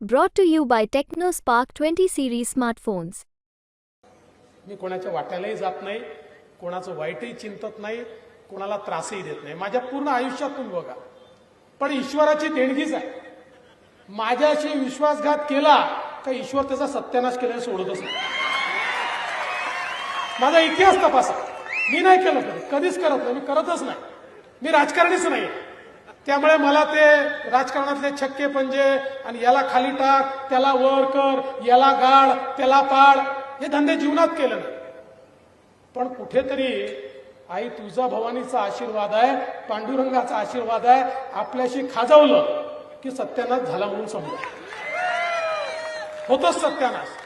Brought to you by Tecno Spark twenty series smartphones मी कोणाच्या वाट्यालाही जात नाही कोणाचं वाईटही चिंतत नाही कोणाला त्रासही देत नाही. माझ्या पूर्ण आयुष्यात तुम्ही बघा. पण ईश्वराची देणगीच आहे. माझ्याशी विश्वासघात केला का ईश्वर त्याचा सत्यानाश केल्याने सोडतच नाही. माझा इतिहास तपासा. मी नाही केलं कधी. कधीच करत नाही. मी करतच नाही. मी राजकारणीच नाही त्यामुळे मला ते राजकारणातले छक्के पंजे आणि याला खाली टाक त्याला वर कर याला गाड त्याला पाड हे धंदे जीवनात केले नाही पण कुठेतरी आई तुळजा भवानीचा आशीर्वाद आहे पांडुरंगाचा आशीर्वाद आहे आपल्याशी खाजवलं की सत्यानाश झाला म्हणून समजा. होतोच सत्यानाश.